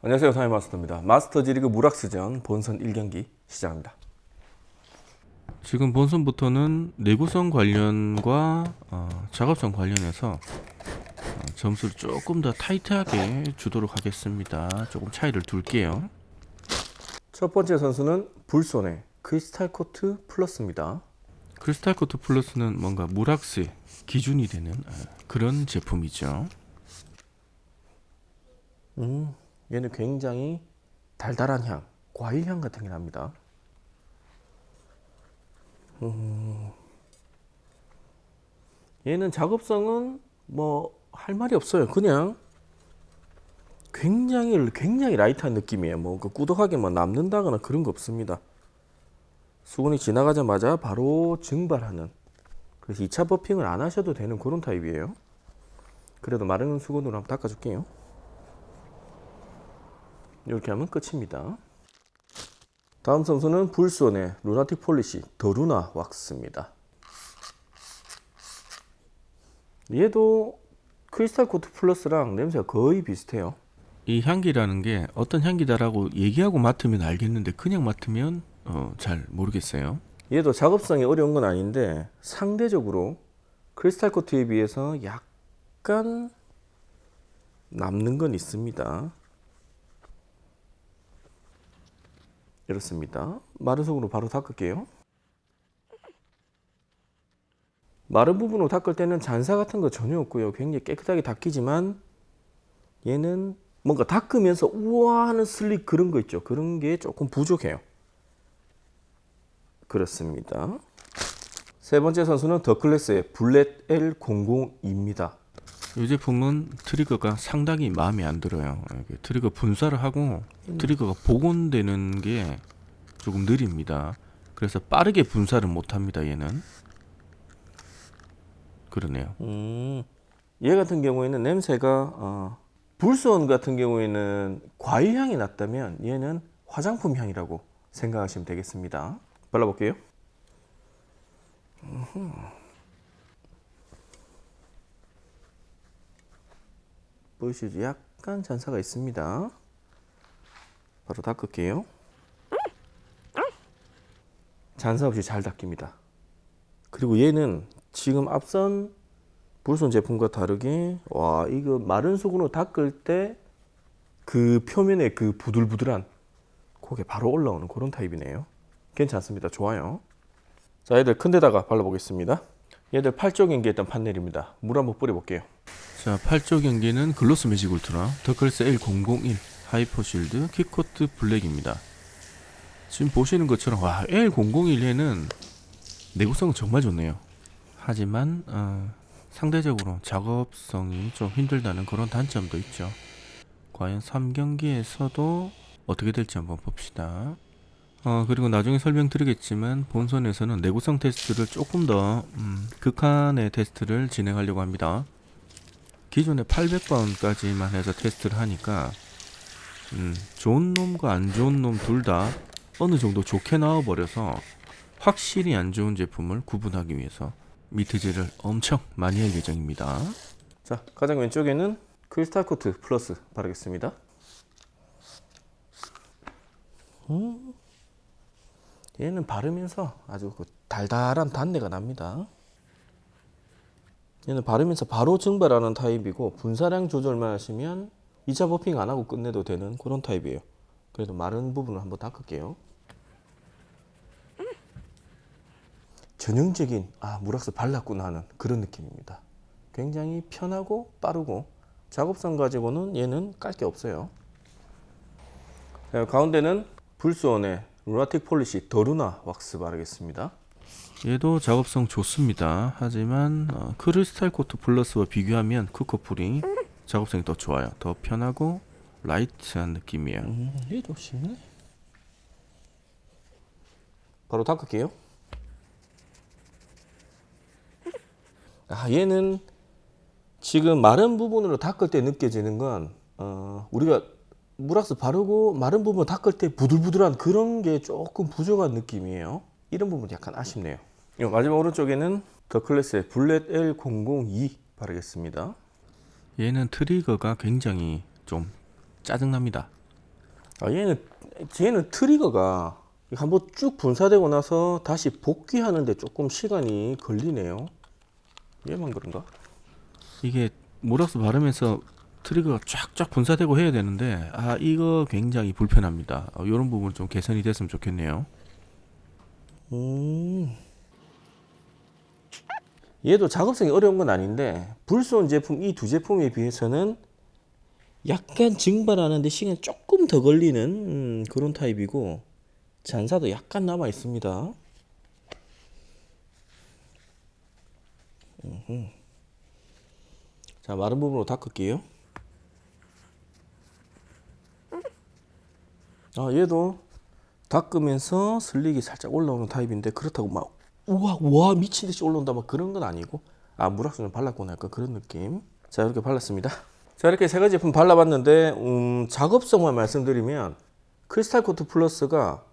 안녕하세요 타이마스터입니다. 마스터즈리그 무락스전 본선 1경기 시작합니다. 지금 본선부터는 내구성 관련과 어, 작업성 관련해서 어, 점수를 조금 더 타이트하게 주도록 하겠습니다. 조금 차이를 둘게요. 첫 번째 선수는 불손의 크리스탈 코트 플러스입니다. 크리스탈 코트 플러스는 뭔가 무락스의 기준이 되는 어, 그런 제품이죠. 음, 얘는 굉장히 달달한 향, 과일 향 같은 게 납니다. 음, 얘는 작업성은 뭐 할 말이 없어요. 그냥 굉장히 굉장히 라이트한 느낌이에요. 뭐 그 꾸덕하게 뭐 남는다거나 그런 거 없습니다. 수분이 지나가자마자 바로 증발하는 그래서 2차 버핑을 안 하셔도 되는 그런 타입이에요. 그래도 마른 수건으로 한번 닦아줄게요. 이렇게 하면 끝입니다. 다음 선수는 불손의 루나틱 폴리시 더 루나 왁스입니다. 얘도 크리스탈 코트 플러스랑 냄새가 거의 비슷해요. 이 향기라는 게 어떤 향기다라고 얘기하고 맡으면 알겠는데 그냥 맡으면 어, 잘 모르겠어요. 얘도 작업성이 어려운 건 아닌데 상대적으로 크리스탈 코트에 비해서 약간 남는 건 있습니다. 이렇습니다. 마른 속으로 바로 닦을게요. 마른 부분으로 닦을 때는 잔사 같은 거 전혀 없고요. 굉장히 깨끗하게 닦이지만 얘는 뭔가 닦으면서 우와 하는 슬릭 그런 거 있죠. 그런 게 조금 부족해요. 그렇습니다. 세 번째 선수는 더클래스의 블렛 L002입니다. 이 제품은 트리거가 상당히 마음에 안 들어요. 트리거 분사를 하고 트리거가 복원되는 게 조금 느립니다. 그래서 빠르게 분사를 못 합니다. 얘는 그러네요. 음, 얘 같은 경우에는 냄새가 어, 불소원 같은 경우에는 과일 향이 났다면 얘는 화장품 향이라고 생각하시면 되겠습니다. 발라볼게요. 음흠. 보이시죠? 약간 잔사가 있습니다. 바로 닦을게요. 잔사 없이 잘 닦입니다. 그리고 얘는 지금 앞선 불손 제품과 다르게 와 이거 마른 수건으로 닦을 때 그 표면에 그 부들부들한 그게 바로 올라오는 그런 타입이네요. 괜찮습니다. 좋아요. 자, 얘들 큰 데다가 발라보겠습니다. 얘들 팔쪽 연기에 있던 판넬입니다. 물 한번 뿌려볼게요. 자, 8조 경기는 글로스 매직 울트라 더클래스 L001 하이퍼실드 킥코트 블랙입니다. 지금 보시는 것처럼 와 L001에는 내구성은 정말 좋네요. 하지만 어, 상대적으로 작업성이 좀 힘들다는 그런 단점도 있죠. 과연 3경기에서도 어떻게 될지 한번 봅시다. 어, 그리고 나중에 설명드리겠지만 본선에서는 내구성 테스트를 조금 더 음, 극한의 테스트를 진행하려고 합니다. 기존에 800번까지만 해서 테스트를 하니까 음, 좋은 놈과 안 좋은 놈 둘 다 어느 정도 좋게 나와버려서 확실히 안 좋은 제품을 구분하기 위해서 미트질을 엄청 많이 할 예정입니다. 자, 가장 왼쪽에는 크리스탈 코트 플러스 바르겠습니다. 음, 얘는 바르면서 아주 그 달달한 단내가 납니다. 얘는 바르면서 바로 증발하는 타입이고 분사량 조절만 하시면 2차 버핑 안 하고 끝내도 되는 그런 타입이에요. 그래도 마른 부분을 한번 닦을게요. 전형적인 아 무락스 발랐구나 하는 그런 느낌입니다. 굉장히 편하고 빠르고 작업성 가지고는 얘는 깔 게 없어요. 자, 가운데는 불스원의 루나틱 폴리시 더루나 왁스 바르겠습니다. 얘도 작업성 좋습니다. 하지만 어, 크리스탈 코트 플러스와 비교하면 크코풀이 작업성이 더 좋아요. 더 편하고 라이트한 느낌이에요. 음, 얘도 쉽네. 바로 닦을게요. 아, 얘는 지금 마른 부분으로 닦을 때 느껴지는 건 어, 우리가 무락스 바르고 마른 부분 닦을 때 부들부들한 그런 게 조금 부족한 느낌이에요. 이런 부분 약간 아쉽네요. 요 마지막 오른쪽에는 더 클래스의 블렛 L002 바르겠습니다. 얘는 트리거가 굉장히 좀 짜증납니다. 아, 얘는 얘는 트리거가 한번 쭉 분사되고 나서 다시 복귀하는데 조금 시간이 걸리네요. 얘만 그런가? 이게 모락스 바르면서 트리거가 쫙쫙 분사되고 해야 되는데 아 이거 굉장히 불편합니다. 어, 이런 부분 좀 개선이 됐으면 좋겠네요. 음. 얘도 작업성이 어려운 건 아닌데 불소원 제품 이 두 제품에 비해서는 약간 증발하는데 시간이 조금 더 걸리는 음, 그런 타입이고 잔사도 약간 남아 있습니다. 자 마른 부분으로 닦을게요. 아 얘도 닦으면서 슬릭이 살짝 올라오는 타입인데 그렇다고 막 우와 와 미친 듯이 올라온다. 막 그런 건 아니고. 아 물학수 좀 발랐구나. 약간 그런 느낌. 자 이렇게 발랐습니다. 자 이렇게 세 가지 제품 발라봤는데 음, 작업성만 말씀드리면 크리스탈 코트 플러스가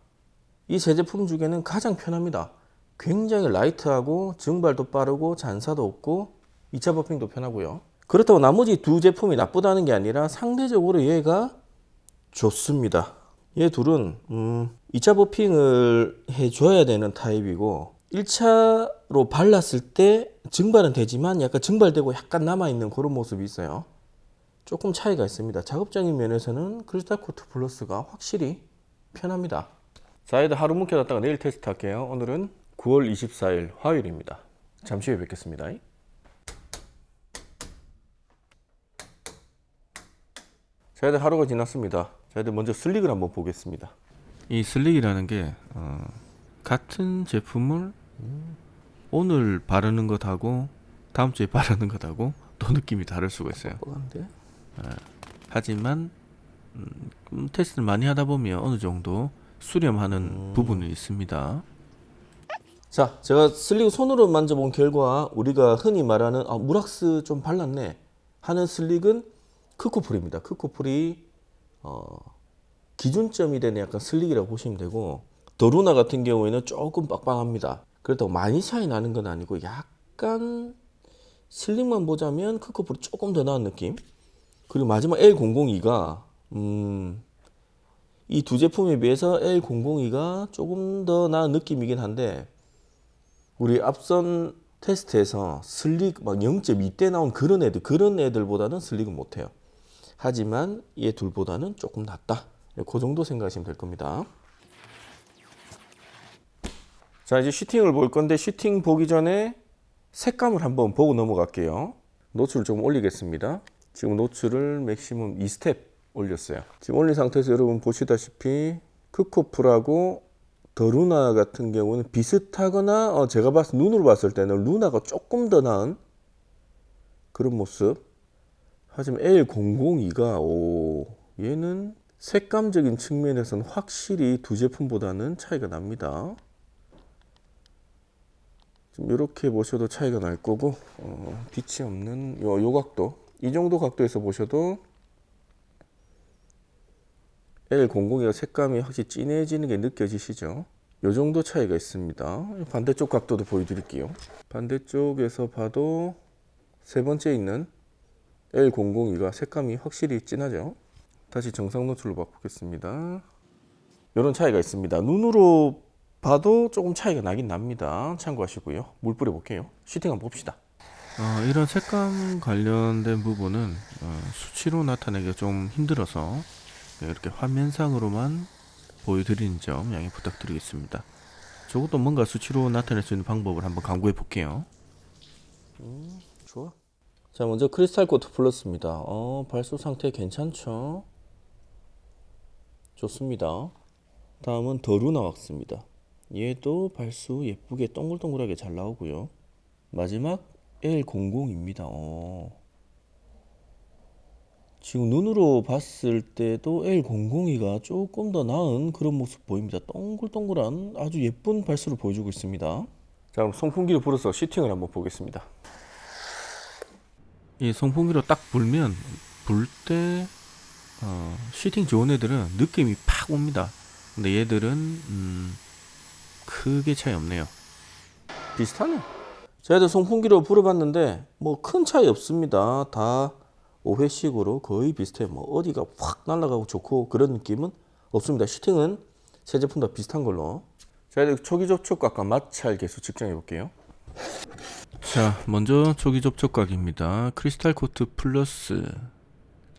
이 세 제품 중에는 가장 편합니다. 굉장히 라이트하고 증발도 빠르고 잔사도 없고 2차 버핑도 편하고요. 그렇다고 나머지 두 제품이 나쁘다는 게 아니라 상대적으로 얘가 좋습니다. 얘 둘은 음, 2차 버핑을 해줘야 되는 타입이고 1차로 발랐을 때 증발은 되지만 약간 증발되고 약간 남아있는 그런 모습이 있어요. 조금 차이가 있습니다. 작업적인 면에서는 크리스탈 코트 플러스가 확실히 편합니다. 자, 얘들 하루 묵혀놨다가 내일 테스트 할게요. 오늘은 9월 24일 화요일입니다. 잠시 후에 뵙겠습니다. 자, 얘들 하루가 지났습니다. 자, 얘들 먼저 슬릭을 한번 보겠습니다. 이 슬릭이라는 게 어, 같은 제품을 오늘 바르는 것하고 다음 주에 바르는 것하고 또 느낌이 다를 수가 있어요. 뻔한데? 하지만 음, 음, 테스트를 많이 하다 보면 어느 정도 수렴하는 부분이 있습니다. 자, 제가 슬릭 손으로 만져본 결과 우리가 흔히 말하는 아, 무락스 좀 발랐네 하는 슬릭은 크코풀입니다. 크코풀이 어, 기준점이 되는 약간 슬릭이라고 보시면 되고 더루나 같은 경우에는 조금 빡빡합니다. 그렇다고 많이 차이 나는 건 아니고 약간 슬릭만 보자면 크코풀이 조금 더 나은 느낌. 그리고 마지막 L002가 음, 이 두 제품에 비해서 L002가 조금 더 나은 느낌이긴 한데 우리 앞선 테스트에서 슬릭 막 0.2대 나온 그런 애들 그런 애들보다는 슬릭은 못해요. 하지만 얘 둘보다는 조금 낫다. 그 정도 생각하시면 될 겁니다. 자 이제 슈팅을 볼 건데 슈팅 보기 전에 색감을 한번 보고 넘어갈게요. 노출을 좀 올리겠습니다. 지금 노출을 맥시멈 2스텝 올렸어요. 지금 올린 상태에서 여러분 보시다시피 크코프라고 더 루나 같은 경우는 비슷하거나 어, 제가 봤을 눈으로 봤을 때는 루나가 조금 더 나은 그런 모습. 하지만 L002가 오 얘는 색감적인 측면에서는 확실히 두 제품보다는 차이가 납니다. 지금 이렇게 보셔도 차이가 날 거고 어, 빛이 없는 요, 요 각도 이 정도 각도에서 보셔도 L002가 색감이 확실히 진해지는 게 느껴지시죠? 요 정도 차이가 있습니다. 반대쪽 각도도 보여드릴게요. 반대쪽에서 봐도 세 번째 있는 L002가 색감이 확실히 진하죠? 다시 정상 노출로 바꾸겠습니다. 이런 차이가 있습니다. 눈으로 봐도 조금 차이가 나긴 납니다. 참고하시고요. 물 뿌려볼게요. 슈팅 한번 봅시다. 어, 이런 색감 관련된 부분은 어, 수치로 나타내기가 좀 힘들어서 네, 이렇게 화면상으로만 보여드리는 점 양해 부탁드리겠습니다. 저것도 뭔가 수치로 나타낼 수 있는 방법을 한번 강구해 볼게요. 좋아. 자, 먼저 크리스탈 코트 플러스입니다. 어, 발수 상태 괜찮죠? 좋습니다. 다음은 더루나 왁스입니다. 얘도 발수 예쁘게 동글동글하게 잘 나오고요. 마지막 L00입니다. 어. 지금 눈으로 봤을 때도 L002가 조금 더 나은 그런 모습 보입니다. 동글동글한 아주 예쁜 발수를 보여주고 있습니다. 자, 그럼 송풍기를 불어서 시팅을 한번 보겠습니다. 이 송풍기로 딱 불면 불때 어, 슈팅 좋은 애들은 느낌이 팍 옵니다. 근데 얘들은 음, 크게 차이 없네요. 비슷하네. 저희도 송풍기로 불어봤는데 뭐 큰 차이 없습니다. 다 5회씩으로 거의 비슷해요. 뭐 어디가 확 날아가고 좋고 그런 느낌은 없습니다. 시팅은 새 제품 다 비슷한 걸로. 자, 이제 초기 접촉각과 마찰 개수 측정해 볼게요. 자, 먼저 초기 접촉각입니다. 크리스탈 코트 플러스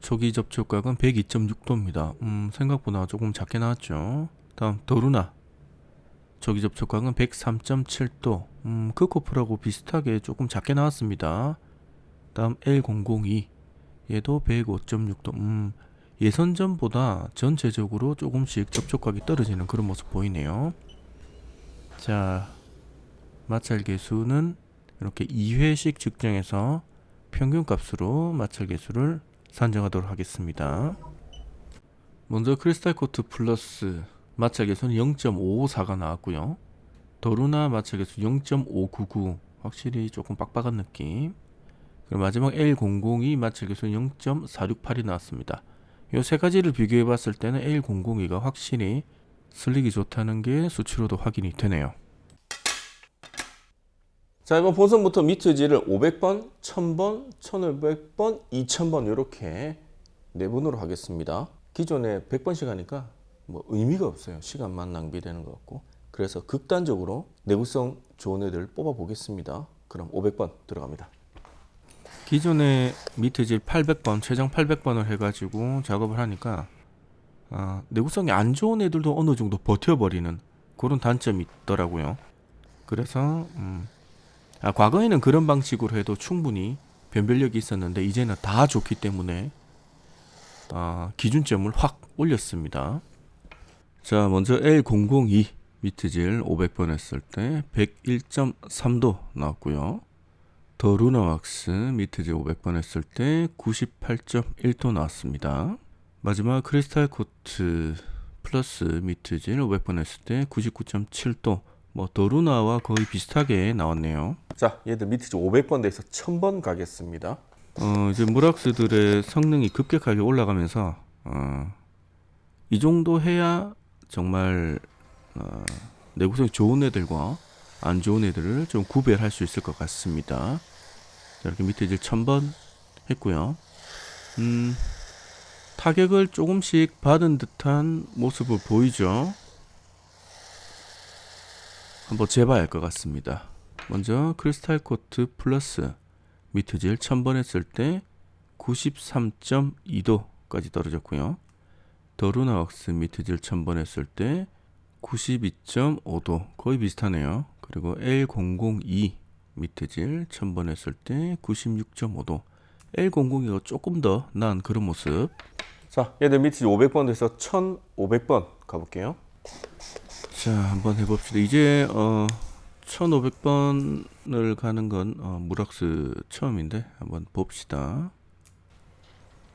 초기 접촉각은 102.6도입니다. 음, 생각보다 조금 작게 나왔죠. 다음 더루나 초기 접촉각은 103.7도. 음, 크코프라고 비슷하게 조금 작게 나왔습니다. 다음 L002 얘도 105.6도. 음, 예선전보다 전체적으로 조금씩 접촉각이 떨어지는 그런 모습 보이네요. 자, 마찰 개수는 이렇게 2회씩 측정해서 평균값으로 마찰 개수를 산정하도록 하겠습니다. 먼저 크리스탈 코트 플러스 마찰 개수는 0.554가 나왔고요. 더루나 마찰 개수 0.599 확실히 조금 빡빡한 느낌. 그리고 마지막 L002 마찰 개수는 0.468이 나왔습니다. 이세 가지를 비교해 봤을 때는 L002가 확실히 슬릭이 좋다는 게 수치로도 확인이 되네요. 자, 이번 본선부터 미트지를 500번, 1000번, 1500번, 2000번 이렇게 네 분으로 하겠습니다. 기존에 100번씩 하니까 뭐 의미가 없어요. 시간만 낭비되는 것 같고. 그래서 극단적으로 내구성 좋은 애들 뽑아 보겠습니다. 그럼 500번 들어갑니다. 기존에 미트질 800번, 최장 800번을 해가지고 작업을 하니까 아, 내구성이 안 좋은 애들도 어느 정도 버텨버리는 그런 단점이 있더라고요. 그래서 음, 아, 과거에는 그런 방식으로 해도 충분히 변별력이 있었는데 이제는 다 좋기 때문에 아, 기준점을 확 올렸습니다. 자, 먼저 L002 미트질 500번 했을 때 101.3도 나왔고요. 더 루나왁스 미트질 500번 했을 때 98.1도 나왔습니다. 마지막 크리스탈 코트 플러스 미트질 500번 했을 때 99.7도 뭐 더루나와 거의 비슷하게 나왔네요. 자, 얘들 미트지 500번 돼서 1000번 가겠습니다. 어, 이제 무락스들의 성능이 급격하게 올라가면서 어, 이 정도 해야 정말 어, 내구성이 좋은 애들과 안 좋은 애들을 좀 구별할 수 있을 것 같습니다. 자, 이렇게 밑에 이제 1000번 했고요. 음, 타격을 조금씩 받은 듯한 모습을 보이죠. 한번 재봐야 할 것 같습니다. 먼저 크리스탈 코트 플러스 미트질 1000번 했을 때 93.2도까지 떨어졌고요. 더루나왁스 미트질 1000번 했을 때 92.5도 거의 비슷하네요. 그리고 L002 미트질 1000번 했을 때 96.5도 L002가 조금 더 나은 그런 모습 자, 얘들 미트지 500번 돼서 1500번 가볼게요. 자 한번 해봅시다 이제 어 1500번을 가는 건 어, 무락스 처음인데 한번 봅시다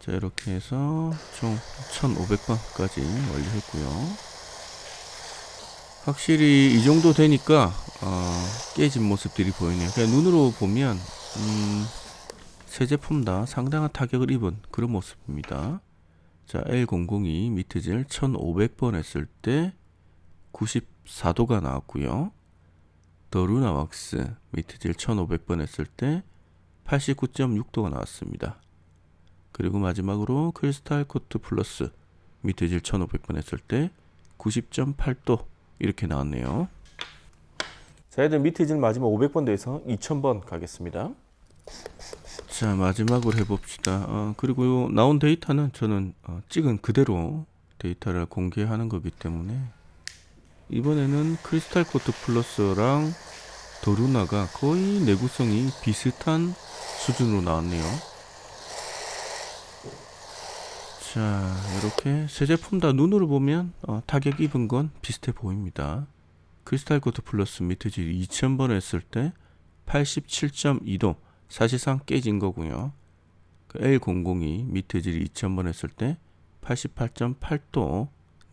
자 이렇게 해서 총 1500번까지 완료했고요 확실히 이 정도 되니까 어, 깨진 모습들이 보이네요 그냥 눈으로 보면 음, 새 제품 다 상당한 타격을 입은 그런 모습입니다 자 L002 미트질 1500번 했을 때 94도가 나왔고요. 더 루나 왁스 미트질 1500번 했을 때 89.6도가 나왔습니다. 그리고 마지막으로 크리스탈 코트 플러스 미트질 1500번 했을 때 90.8도 이렇게 나왔네요. 자, 얘들 미트지 마지막 500번 돼서 2000번 가겠습니다. 자 마지막으로 해봅시다. 어, 그리고 나온 데이터는 저는 어, 찍은 그대로 데이터를 공개하는 거기 때문에 이번에는 크리스탈 코트 플러스랑 도루나가 거의 내구성이 비슷한 수준으로 나왔네요. 자 이렇게 세 제품 다 눈으로 보면 어, 타격 입은 건 비슷해 보입니다. 크리스탈 코트 플러스 미트질 2000번 했을 때 87.2도 사실상 깨진 거고요. 그 L002 미트질 2000번 했을 때 88.8도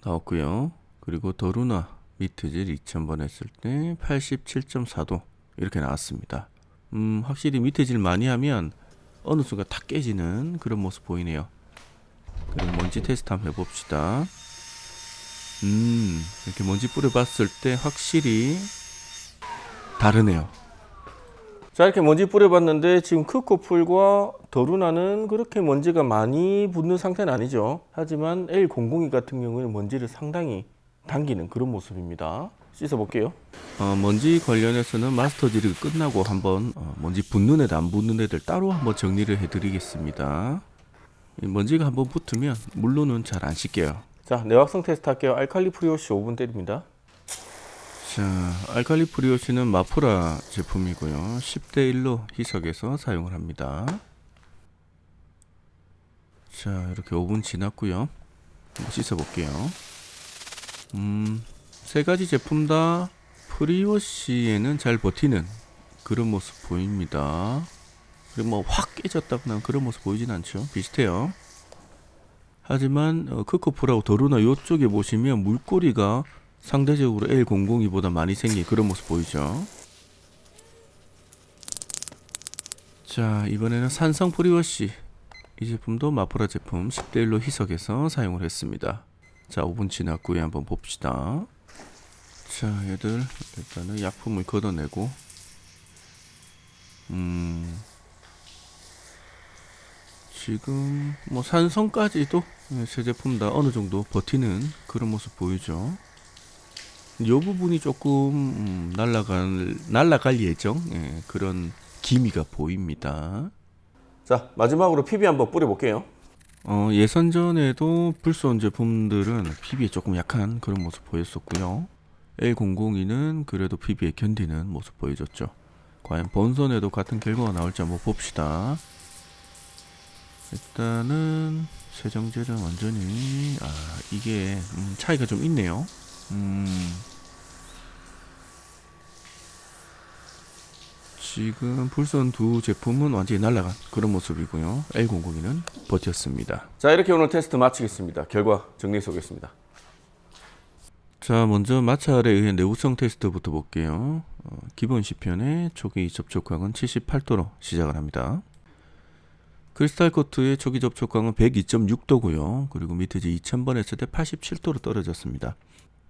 나왔고요. 그리고 더루나 미트질 2000번 했을 때 87.4도 이렇게 나왔습니다. 음, 확실히 미트질 많이 하면 어느 순간 다 깨지는 그런 모습 보이네요. 먼지 테스트 한번 해봅시다. 음, 이렇게 먼지 뿌려봤을 때 확실히 다르네요. 자 이렇게 먼지 뿌려봤는데 지금 크코풀과 더루나는 그렇게 먼지가 많이 붙는 상태는 아니죠. 하지만 L002 같은 경우에는 먼지를 상당히 당기는 그런 모습입니다. 씻어볼게요. 어, 먼지 관련해서는 마스터 지리가 끝나고 한번 어, 먼지 붙는 애들 안 붙는 애들 따로 한번 정리를 해드리겠습니다. 이 먼지가 한번 붙으면 물로는 잘 안 씻겨요. 자 내확성 테스트 할게요. 알칼리 프리오시 5분 때립니다. 자, 알칼리 프리오시는 마프라 제품이고요. 10대 1로 희석해서 사용을 합니다. 자, 이렇게 5분 지났고요. 한번 씻어 볼게요. 음, 세 가지 제품 다 프리워시에는 잘 버티는 그런 모습 보입니다. 그리고 뭐확 깨졌다거나 그런 모습 보이진 않죠. 비슷해요. 하지만 어, 크코프라고 더루나 요쪽에 보시면 물꼬리가 상대적으로 L002보다 많이 생긴 그런 모습 보이죠. 자 이번에는 산성 프리워시 이 제품도 마포라 제품 10대 1로 희석해서 사용을 했습니다. 자 5분 지났고요 한번 봅시다. 자 얘들 일단은 약품을 걷어내고 음 지금 뭐 산성까지도 예, 새 제품 다 어느 정도 버티는 그런 모습 보이죠. 이 부분이 조금 음, 날라갈 날라갈 예정 예, 그런 기미가 보입니다. 자 마지막으로 PB 한번 뿌려볼게요. 어, 예선전에도 불소원 제품들은 PB에 조금 약한 그런 모습 보였었고요. L002는 그래도 PB에 견디는 모습 보여줬죠. 과연 본선에도 같은 결과가 나올지 한번 봅시다. 일단은 세정제는 완전히 아 이게 음, 차이가 좀 있네요. 음, 지금 불선 두 제품은 완전히 날라간 그런 모습이고요. L002는 버텼습니다. 자 이렇게 오늘 테스트 마치겠습니다. 결과 정리해서 오겠습니다. 자, 먼저 마찰에 의한 내구성 테스트부터 볼게요. 어, 기본 시편의 초기 접촉광은 78도로 시작을 합니다. 크리스탈 코트의 초기 접촉광은 102.6도고요. 그리고 미트지 2000번 했을 때 87도로 떨어졌습니다.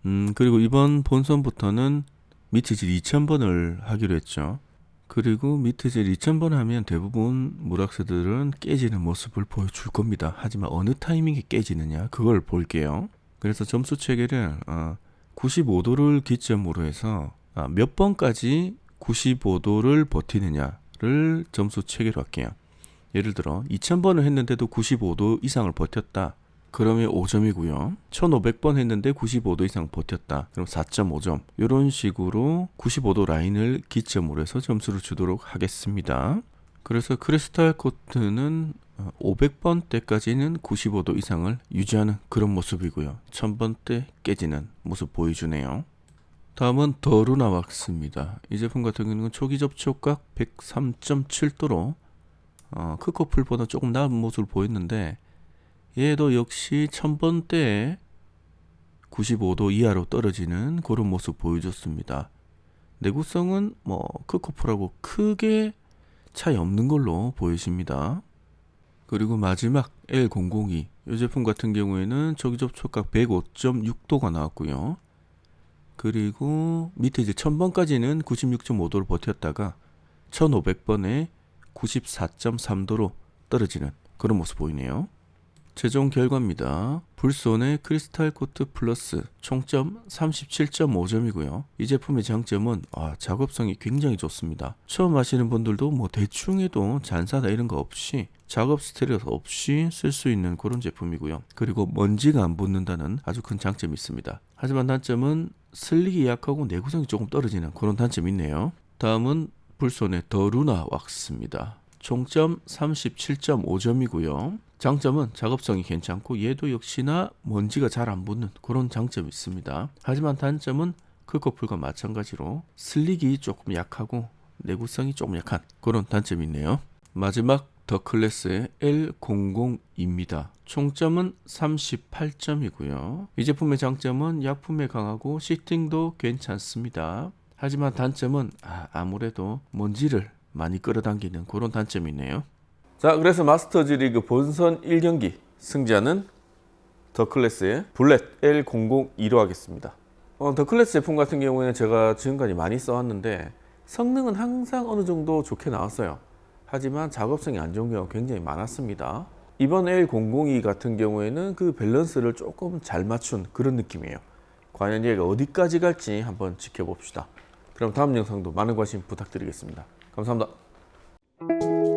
음, 그리고 이번 본선부터는 미트질 2000번을 하기로 했죠. 그리고 미트질 2000번 하면 대부분 무락스들은 깨지는 모습을 보여줄 겁니다. 하지만 어느 타이밍에 깨지느냐 그걸 볼게요. 그래서 점수 체계를 어, 95도를 기점으로 해서 아, 몇 번까지 95도를 버티느냐를 점수 체계로 할게요. 예를 들어 2000번을 했는데도 95도 이상을 버텼다. 그러면 5점이고요. 1500번 했는데 95도 이상 버텼다. 그럼 4.5점. 이런 식으로 95도 라인을 기점으로 해서 점수를 주도록 하겠습니다. 그래서 크리스탈 코트는 500번 때까지는 95도 이상을 유지하는 그런 모습이고요. 1000번 때 깨지는 모습 보여주네요. 다음은 더루나 왁스입니다. 이 제품 같은 경우는 초기 접촉각 103.7도로 어, 크코플보다 조금 나은 모습을 보였는데 얘도 역시 1000번 때에 95도 이하로 떨어지는 그런 모습 보여줬습니다. 내구성은 뭐 크코플하고 크게 차이 없는 걸로 보여집니다. 그리고 마지막 L002 이 제품 같은 경우에는 초기 접촉각 105.6도가 나왔고요. 그리고 밑에 이제 1000번까지는 96.5도를 버텼다가 1500번에 94.3도로 떨어지는 그런 모습 보이네요. 최종 결과입니다. 불손의 크리스탈 코트 플러스 총점 37.5점이고요. 이 제품의 장점은 아, 작업성이 굉장히 좋습니다. 처음 하시는 분들도 뭐 대충 해도 잔사다 이런 거 없이 작업 스트레스 없이 쓸 수 있는 그런 제품이고요. 그리고 먼지가 안 붙는다는 아주 큰 장점이 있습니다. 하지만 단점은 슬릭이 약하고 내구성이 조금 떨어지는 그런 단점이 있네요. 다음은 불손의 더 루나 왁스입니다. 총점 37.5점이고요. 장점은 작업성이 괜찮고 얘도 역시나 먼지가 잘 안 붙는 그런 장점이 있습니다. 하지만 단점은 크코플과 마찬가지로 슬릭이 조금 약하고 내구성이 조금 약한 그런 단점이 있네요. 마지막 더 클래스의 L002입니다. 총점은 38점이고요. 이 제품의 장점은 약품에 강하고 시팅도 괜찮습니다. 하지만 단점은 아, 무래도 먼지를 많이 끌어당기는 그런 단점이네요. 자, 그래서 마스터즈 리그 본선 1경기 승자는 더클래스의 블랙 L001로 하겠습니다. 어, 더클래스 제품 같은 경우에는 제가 지금까지 많이 써왔는데 성능은 항상 어느 정도 좋게 나왔어요. 하지만 작업성이 안 좋은 경우가 굉장히 많았습니다. 이번 L002 같은 경우에는 그 밸런스를 조금 잘 맞춘 그런 느낌이에요. 과연 얘가 어디까지 갈지 한번 지켜봅시다. 그럼 다음 영상도 많은 관심 부탁드리겠습니다. 감사합니다.